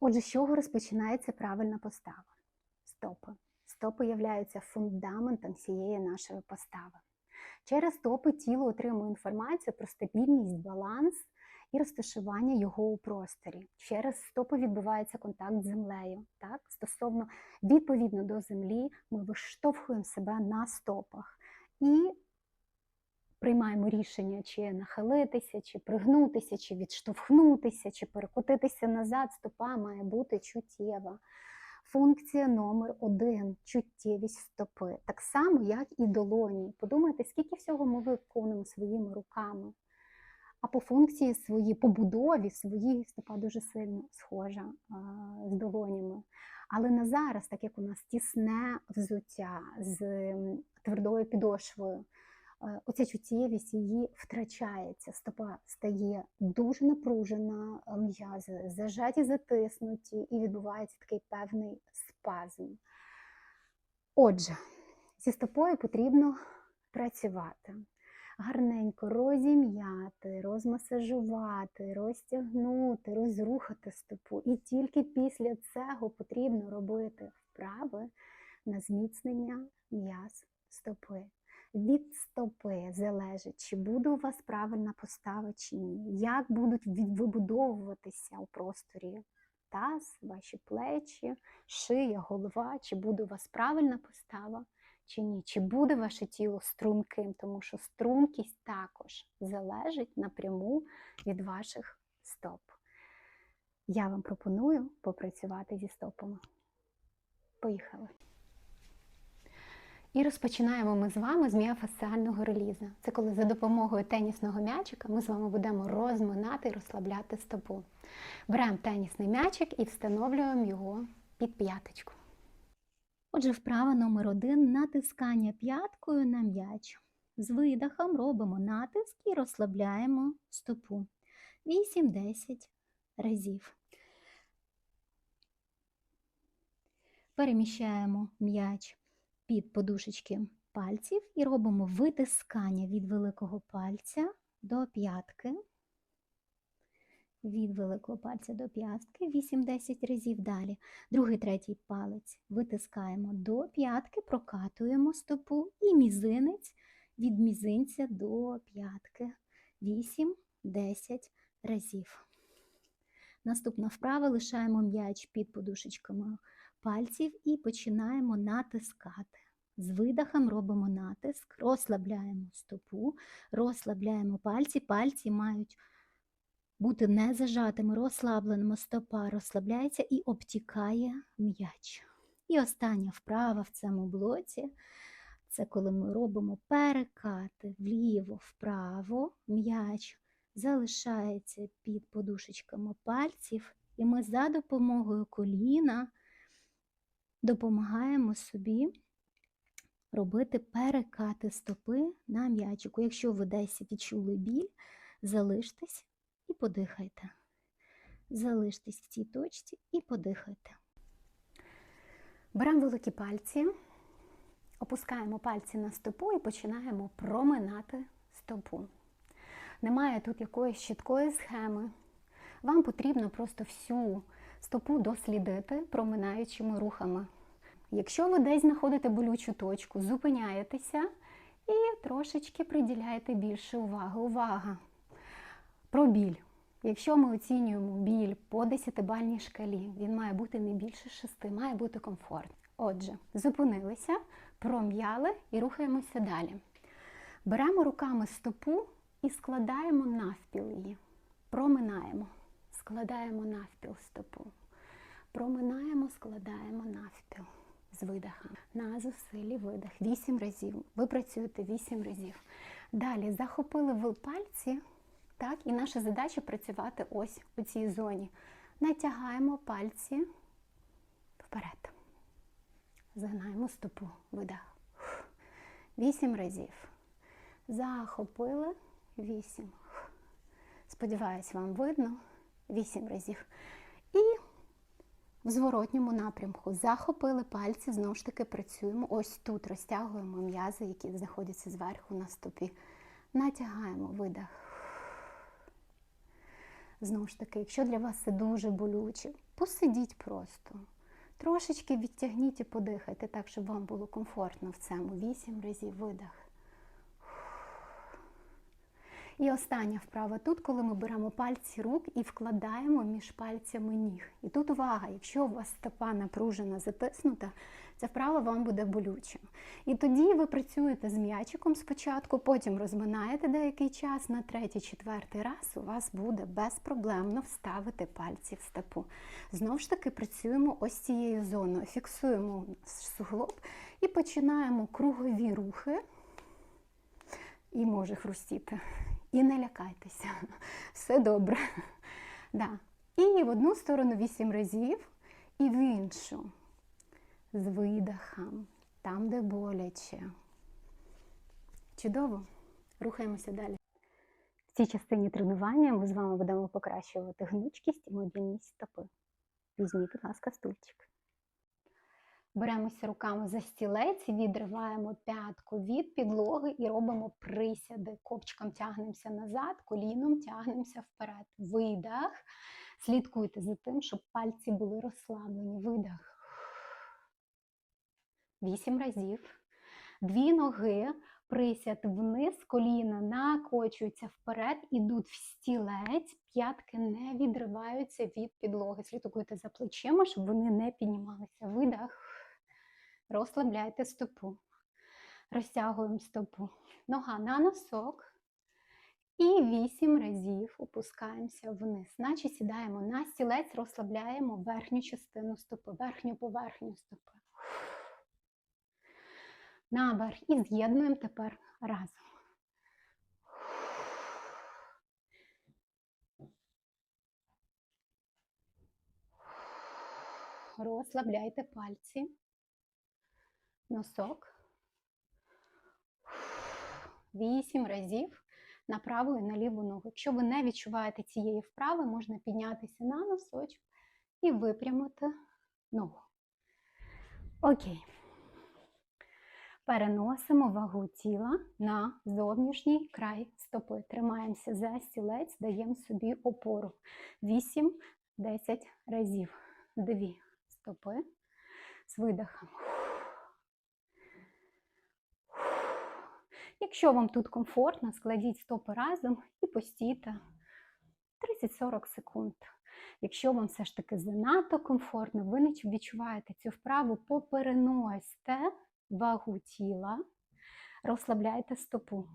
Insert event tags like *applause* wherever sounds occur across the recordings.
Отже, з чого розпочинається правильна постава? Стопи. Стопи являються фундаментом всієї нашої постави. Через стопи тіло отримує інформацію про стабільність, баланс і розташування його у просторі. Через стопи відбувається контакт з землею. Так? Стосовно відповідно до землі, ми виштовхуємо себе на стопах і приймаємо рішення, чи нахилитися, чи пригнутися, чи відштовхнутися, чи перекотитися назад. Стопа має бути чуттєва. Функція номер один чуттєвість стопи. Так само, як і долоні. Подумайте, скільки всього ми виконуємо своїми руками. А по функції своїй, побудові своїй стопа дуже сильно схожа а, з долонями. Але на зараз, так як у нас тісне взуття з твердою підошвою, оця чуттєвість її втрачається. Стопа стає дуже напружена, е, м'язи зажаті, затиснуті, і відбувається такий певний спазм. Отже, зі стопою потрібно працювати. Гарненько розім'яти, розмасажувати, розтягнути, розрухати стопу. І тільки після цього потрібно робити вправи на зміцнення м'яз стопи. Від стопи залежить, чи буде у вас правильна постава чи ні, як будуть вибудовуватися у просторі таз, ваші плечі, шия, голова, чи буде у вас правильна постава чи ні, чи буде ваше тіло струнким, тому що стрункість також залежить напряму від ваших стоп. Я вам пропоную попрацювати зі стопами. Поїхали. І розпочинаємо ми з вами з міофасціального реліза. Це коли за допомогою тенісного м'ячика ми з вами будемо розминати і розслабляти стопу. Беремо тенісний м'ячик і встановлюємо його під п'яточку. Отже, вправа номер один натискання п'яткою на м'яч. З видихом робимо натиск і розслабляємо стопу 8-10 разів. Переміщаємо м'яч під подушечки пальців і робимо витискання від великого пальця до п'ятки. Від великого пальця до п'ятки 8-10 разів далі. Другий, третій палець витискаємо до п'ятки, прокатуємо стопу і мізинець від мізинця до п'ятки 8-10 разів. Наступна вправа лишаємо м'яч під подушечками пальців і починаємо натискати. З видихом робимо натиск, розслабляємо стопу, розслабляємо пальці. Пальці мають бути не зажатими, розслабленими стопа розслабляється і обтікає м'яч. І остання вправа в цьому блоці це коли ми робимо перекати вліво-вправо, м'яч залишається під подушечками пальців, і ми за допомогою коліна допомагаємо собі робити перекати стопи на м'ячику. Якщо ви десь відчули біль, залиштесь і подихайте. Залиштесь в цій точці і подихайте. Беремо великі пальці, опускаємо пальці на стопу і починаємо проминати стопу. Немає тут якоїсь чіткої схеми. Вам потрібно просто всю стопу дослідити проминаючими рухами. Якщо ви десь знаходите болючу точку, зупиняєтеся і трошечки приділяєте більше уваги. Увага! Про біль. Якщо ми оцінюємо біль по 10-бальній шкалі, він має бути не більше 6, має бути комфорт. Отже, зупинилися, пром'яли і рухаємося далі. Беремо руками стопу і складаємо навпіл її. Проминаємо, складаємо навпіл стопу. Проминаємо, складаємо навпіл з видихом. На зусилі видих. 8 разів. Ви працюєте 8 разів. Далі захопили ви пальці. Так, і наша задача працювати ось у цій зоні. Натягаємо пальці вперед. Загнаємо стопу. Видих. Вісім разів. Захопили. Вісім. Сподіваюсь, вам видно. Вісім разів. В зворотньому напрямку захопили пальці, знову ж таки працюємо. Ось тут розтягуємо м'язи, які знаходяться зверху на стопі. Натягаємо видих. Знову ж таки, якщо для вас це дуже болюче, посидіть просто. Трошечки відтягніть і подихайте так, щоб вам було комфортно в цьому. Вісім разів видих. І остання вправа тут, коли ми беремо пальці рук і вкладаємо між пальцями ніг. І тут увага, якщо у вас стопа напружена, затиснута, ця вправа вам буде болюча. І тоді ви працюєте з м'ячиком спочатку, потім розминаєте деякий час, на третій, четвертий раз у вас буде безпроблемно вставити пальці в стопу. Знову ж таки, працюємо ось цією зоною, фіксуємо суглоб і починаємо кругові рухи. І може хрустіти. І не лякайтеся, *laughs* все добре. Да. І в одну сторону вісім разів, і в іншу. З видихом, там, де боляче. Чудово. Рухаємося далі. В цій частині тренування ми з вами будемо покращувати гнучкість і мобільність стопи. Візьміть, будь ласка, стульчик. Беремося руками за стілець, відриваємо п'ятку від підлоги і робимо присяди. Копчиком тягнемося назад, коліном тягнемося вперед. Видах. Слідкуйте за тим, щоб пальці були розслаблені. Видах. Вісім разів. Дві ноги, присяд вниз, коліна накочуються вперед, ідуть в стілець, п'ятки не відриваються від підлоги. Слідкуйте за плечима, щоб вони не піднімалися. Видах. Розслабляйте стопу. Розтягуємо стопу. Нога на носок. І вісім разів опускаємося вниз. Наче сідаємо на стілець, розслабляємо верхню частину стопи, верхню поверхню стопи. Наверх. І з'єднуємо тепер разом. Розслабляйте пальці носок. Вісім разів на праву і на ліву ногу. Якщо ви не відчуваєте цієї вправи, можна піднятися на носочок і випрямити ногу. Окей. Переносимо вагу тіла на зовнішній край стопи. Тримаємося за стілець, даємо собі опору. 8-10 разів. Дві стопи з видихом. Якщо вам тут комфортно, складіть стопи разом і постійте 30-40 секунд. Якщо вам все ж таки занадто комфортно, ви не відчуваєте цю вправу, попереносьте вагу тіла, розслабляйте стопу,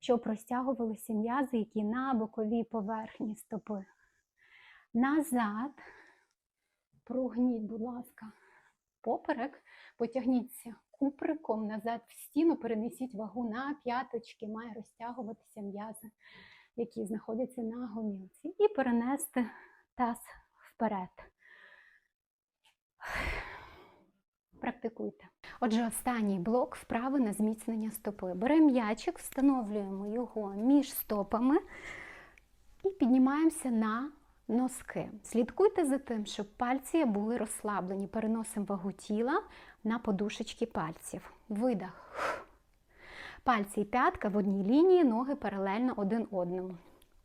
щоб розтягувалися м'язи, які на боковій поверхні стопи. Назад, прогніть, будь ласка, поперек, потягніться куприком назад в стіну, перенесіть вагу на п'яточки, має розтягуватися м'язи, які знаходяться на гомілці, і перенести таз вперед. Практикуйте. Отже, останній блок вправи на зміцнення стопи. Беремо м'ячик, встановлюємо його між стопами і піднімаємося на носки. Слідкуйте за тим, щоб пальці були розслаблені. Переносимо вагу тіла на подушечки пальців. Видах. Пальці і п'ятка в одній лінії, ноги паралельно один одному.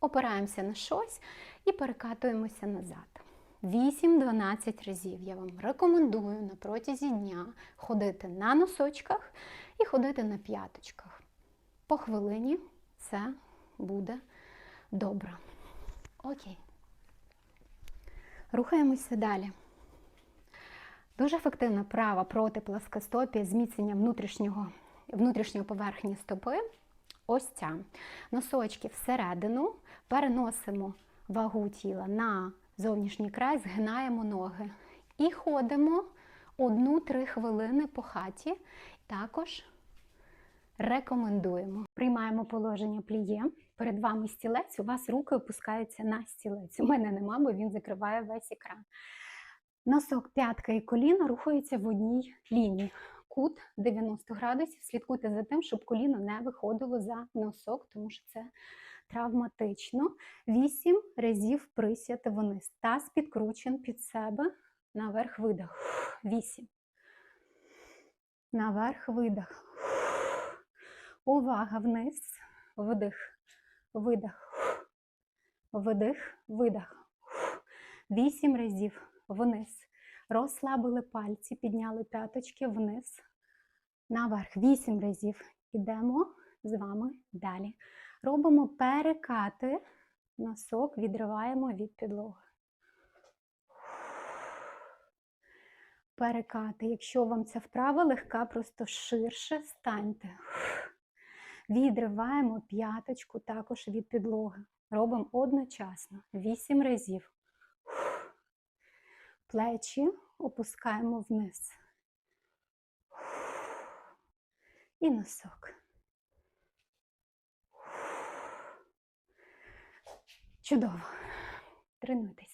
Опираємося на щось і перекатуємося назад. 8-12 разів я вам рекомендую на протязі дня ходити на носочках і ходити на п'яточках. По хвилині це буде добре. Окей. Рухаємося далі. Дуже ефективна права проти пласкостопія, зміцнення внутрішнього, внутрішньої поверхні стопи. Ось ця. Носочки всередину, переносимо вагу тіла на зовнішній край, згинаємо ноги. І ходимо 1-3 хвилини по хаті. Також рекомендуємо. Приймаємо положення пліє. Перед вами стілець, у вас руки опускаються на стілець. У мене нема, бо він закриває весь екран. Носок, п'ятка і коліно рухаються в одній лінії. Кут 90 градусів. Слідкуйте за тим, щоб коліно не виходило за носок, тому що це травматично. Вісім разів присяд вниз. Таз підкручен під себе. Наверх видих. Вісім. Наверх видих. Увага вниз. Вдих. Видих. Вдих, видих. Вісім разів. Вниз. Розслабили пальці, підняли п'яточки вниз. Наверх. Вісім разів. Ідемо з вами далі. Робимо перекати. Носок відриваємо від підлоги. Перекати. Якщо вам ця вправа легка, просто ширше станьте. Відриваємо п'яточку також від підлоги. Робимо одночасно. Вісім разів. Плечі опускаємо вниз. І носок. Чудово. Тренуйтесь.